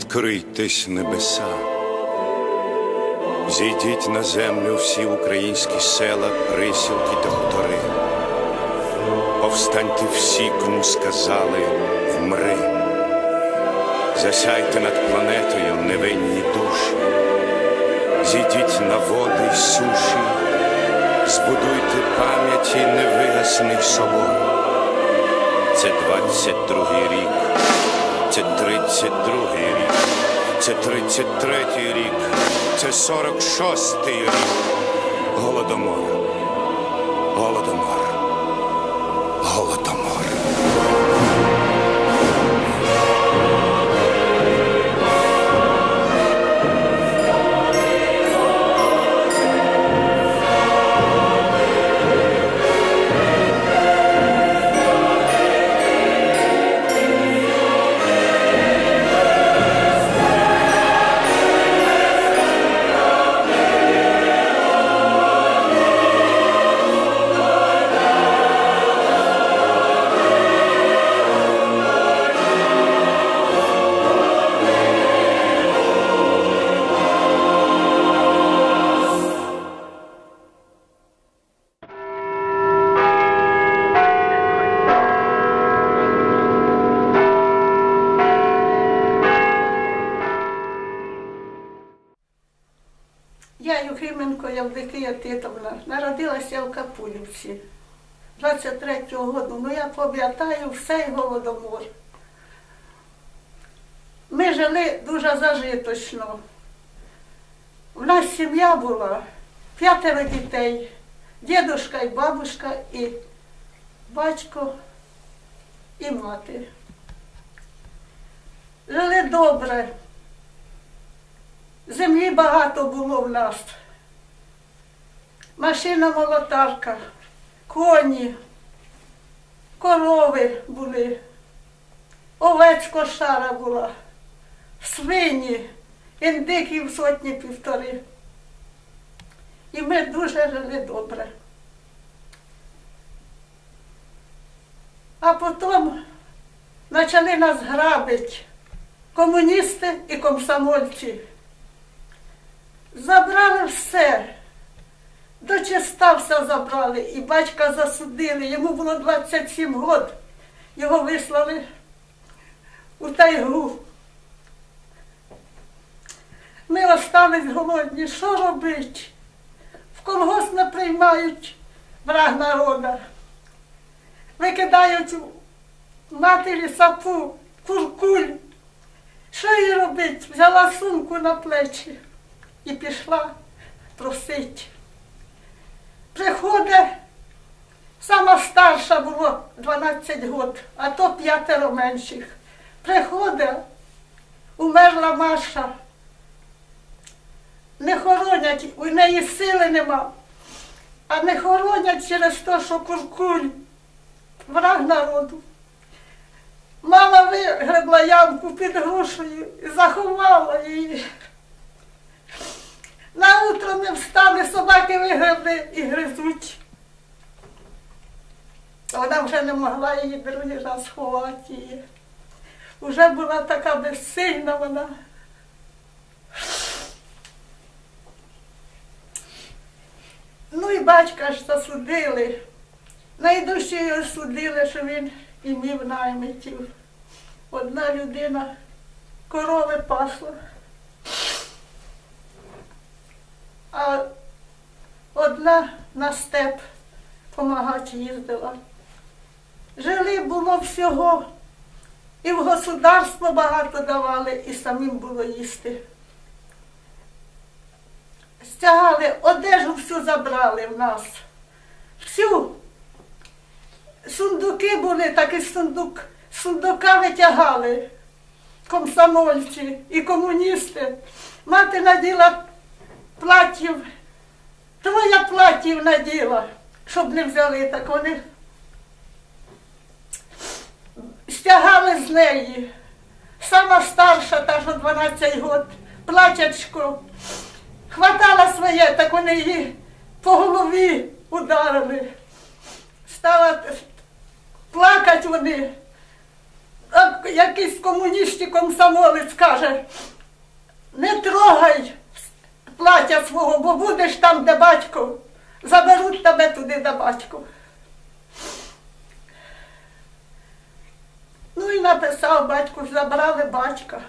відкрийтесь небеса, зійдіть на землю всі українські села, присілки та хутори. Повстаньте всі, кому сказали вмри. Засяйте над планетою невинні душі, зійдіть на води й суші, збудуйте пам'яті невигасний собор. Це 22-й рік, це 32-й рік, це 33-й рік, це 46-й рік. Голодомор, голодомор. Я Юхименко Явдикия Титовна, народилася в Капулівці 23-го року. Ну я пам'ятаю все голодомор. Ми жили дуже зажиточно. У нас сім'я була, п'ятеро дітей, дідушка і бабушка, і батько і мати. Жили добре. Землі багато було в нас. Машина молотарка, коні, корови були, овець кошара була, свині, індиків сотні півтори. І ми дуже жили добре. А потім почали нас грабити комуністи і комсомольці. Забрали все. До чиста все забрали. І батька засудили. Йому було 27 років. Його вислали у тайгу. Ми остались голодні. Що робити? В колгосп не приймають враг народа. Викидають матері сапу, куркуль. Що їй робити? Взяла сумку на плечі і пішла просить. Приходить, сама старша було 12 років, а то п'ятеро менших. Приходить, умерла Маша. Не хоронять, у неї сили нема, а не хоронять через те, що куркуль, враг народу. Мама вигребла ямку під грушею і заховала її. На утро не встане, собаки вигребли і гризуть. Вона вже не могла її другий раз ховати її. Уже була така безсильна вона. Ну і батька ж засудили. Найдужче судили, що він імів наймитів. Одна людина корови пасла. А одна на степ помагати їздила. Жили було всього, і в государство багато давали, і самим було їсти. Стягали, одежу всю забрали в нас. Всю. Сундуки були, так і сундук, сундука витягали комсомольці і комуністи. Мати наділа платів, троє платів наділа, щоб не взяли, так вони стягали з неї. Сама старша, та що 12 років, платячко, хватала своє, так вони її по голові ударили. Стала плакати вони. якийсь комуністів комсомолець каже, не трогай плаття свого, бо будеш там, де батько. Заберуть тебе туди, де батько. Ну і написав батько, забрали батька.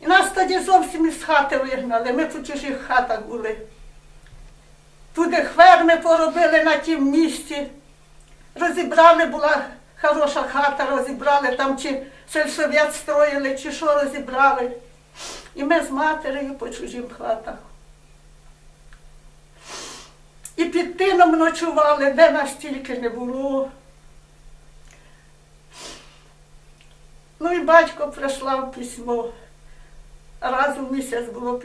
І нас тоді зовсім із хати вигнали, ми по чужих хатах були. Туди хверми поробили на тім місці. Розібрали, була хороша хата, розібрали там, чи сельсовєт строїли, чи що розібрали. І ми з матерею по чужим хатах. І під тином ночували, де нас тільки не було. Ну і батько прислав письмо. Раз у місяць було